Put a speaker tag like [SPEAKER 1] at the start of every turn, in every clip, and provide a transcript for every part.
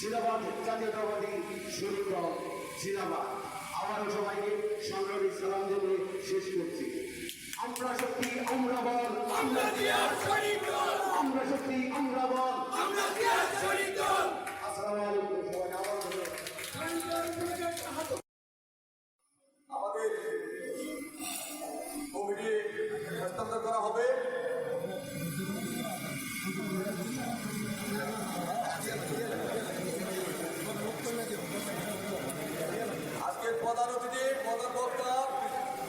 [SPEAKER 1] জিন্দাবাদ জাতীয়তাবাদী শরীর জিন্দাবাদ। আবারও সবাইকে সংগ্রামী সালাম জানিয়ে শেষ করছি। আমরা শক্তি আমরা বল আমরা আমরা শক্তি আমরা বল আসসালামু আলাইকুম সবাই আবার
[SPEAKER 2] আমাদের কমিটি হস্তান্তর করা হবে। প্রধান অতিথি প্রধান বক্তা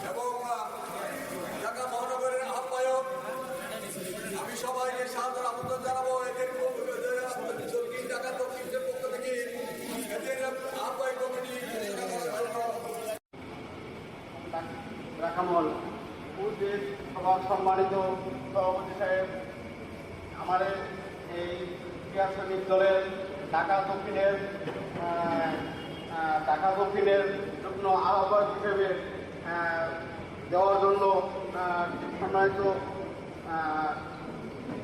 [SPEAKER 2] এবং ঢাকা মহানগরের আহ্বায়ক। আমি সবাইকে সাদর আমন্ত্রণ জানাব। এদের ঢাকা দক্ষিণের পক্ষ থেকে। এদের আহ্বায়ক কমিটি
[SPEAKER 1] রাখামল পূর্বের সবার সম্মানিত সভাপতি সাহেব, আমাদের এই ক্রীড়া দলের ঢাকা দক্ষিণের ঢাকা দক্ষিণের যুগ্ম আহ্বায়ক হিসেবে দেওয়ার জন্য সম্মানিত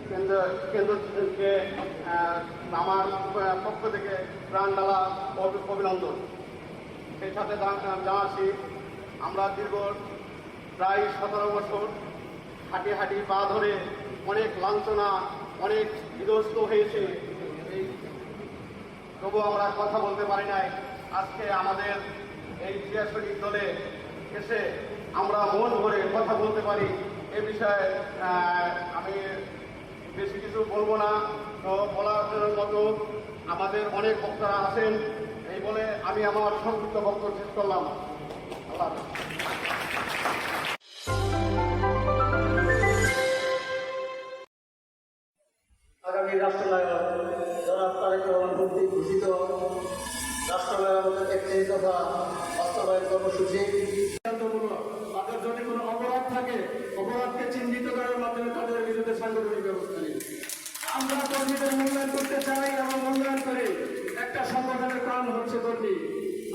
[SPEAKER 1] কেন্দ্র কেন্দ্রকে আমার পক্ষ থেকে প্রাণ ডালা অভি- অভিনন্দন। সেই সাথে জানাচ্ছি, আমরা দীর্ঘ প্রায় সতেরো বছর হাঁটি হাঁটি পা ধরে অনেক লাঞ্ছনা, অনেক বিধ্বস্ত হয়েছে। তবু আমরা কথা বলতে পারি নাই। আজকে আমাদের এই ক্রিয়াশরী দলে এসে আমরা মন ভরে কথা বলতে পারি। এ বিষয়ে আমি বেশি কিছু বলব না। তো বলার মতো আমাদের অনেক বক্তারা আছেন। এই বলে আমি আমার সংক্ষিপ্ত বক্তব্য শেষ করলাম। আল্লাহ
[SPEAKER 3] আগামী রাষ্ট্রনায়ক জনাব তারেক রহমান কর্তৃক ঘোষিত
[SPEAKER 4] সংগঠনের প্রাণ হচ্ছে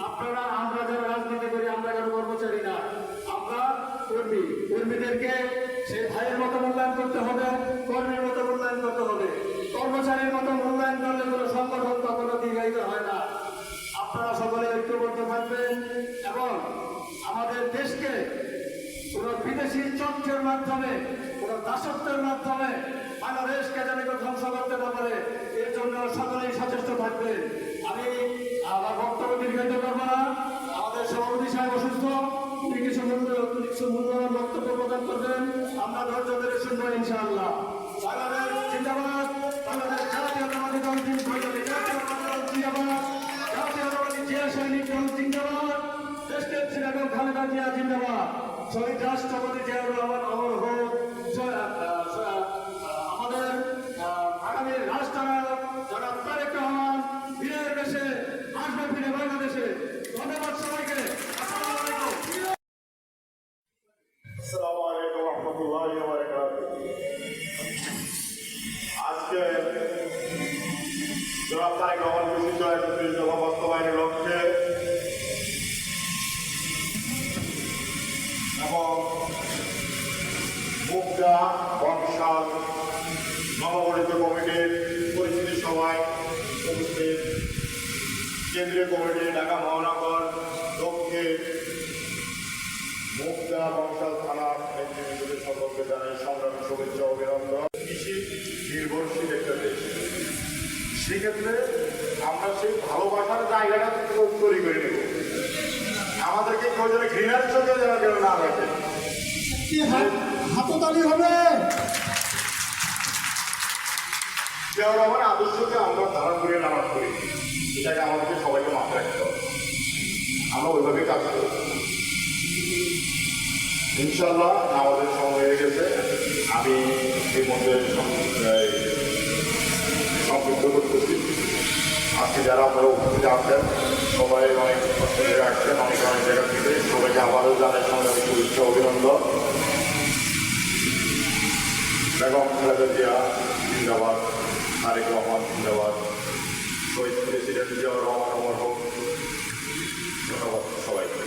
[SPEAKER 4] আপনারা, আমরা যারা রাজনীতি করি, আমরা কারও কর্মচারী না। আমরা কর্মী। কর্মীদেরকে সেই ভাইয়ের মতো মূল্যায়ন করতে হবে, কর্মীর মতো করতে হবে। কর্মচারীর মতো চক্রের মাধ্যমে কোন দাসত্বের মাধ্যমে বাংলাদেশকে যেন কেউ ধ্বংস করতে না পারে, এর জন্য সকলেই সচেষ্ট থাকবে। আমি আমার বক্তব্য দীর্ঘায়িত করব না। আমাদের সভাপতি সাহেব অসুস্থ। তিনি কিছু কিছু মূল্যবান বক্তব্য প্রদান করবেন। আমরা ধৈর্য ধরে শুনব ইনশাআল্লাহ। বাংলাদেশ শহীদ রাষ্ট্রপতি জিয়াউর রহমান অমর হোক। আমাদের আগামী রাষ্ট্রনায়ক জনাব তারেক রহমান বীরের দেশে আসবে ফিরে বাংলাদেশে। ধন্যবাদ সবাইকে।
[SPEAKER 5] এবং মুগদা বংশাল নবগঠিত কমিটির পরিস্থিতি সভায় কেন্দ্রীয় কমিটি, ঢাকা মহানগর, দক্ষিণ মুক্তা বংশাল থানার নেতৃবৃন্দদের সকলকে জানাই সংগ্রামী শুভেচ্ছা, অভিনন্দন। কৃষি নির্ভরশীল একটা দেশ। সেক্ষেত্রে আমরা সেই ভালোবাসার জায়গাটা তৈরি করে নেব। আমাদেরকে কেউ যেন ঘৃণার চোখে যেন কেউ না রাখে
[SPEAKER 3] হাততালি হবে।
[SPEAKER 5] কেউ আমার আদর্শকে আমরা ধারণ করে নামাজ করি এটাকে আমাদেরকে সবাইকে মাথায় রাখতে হবে। আমরা ওইভাবেই কাজ করি। ইনশাল্লাহ আমাদের সময় হয়ে গেছে। আমি এই মধ্যে সংযুক্ত করতেছি। আজকে যারা আপনারা উপস্থিত আছেন, সবাই অনেক জায়গায় রাখছেন, অনেক অনেক জায়গা থেকে। সবাইকে আবারও জানাই সঙ্গে শুভেচ্ছা, অভিনন্দন। বেগম খালেদা জিয়া, জিন্দাবাদ। আরেক রহমান, জিন্দাবাদ। শহীদ প্রেসিডেন্ট জিয়াউর রহমান, অমর হোক। ধন্যবাদ সবাইকে।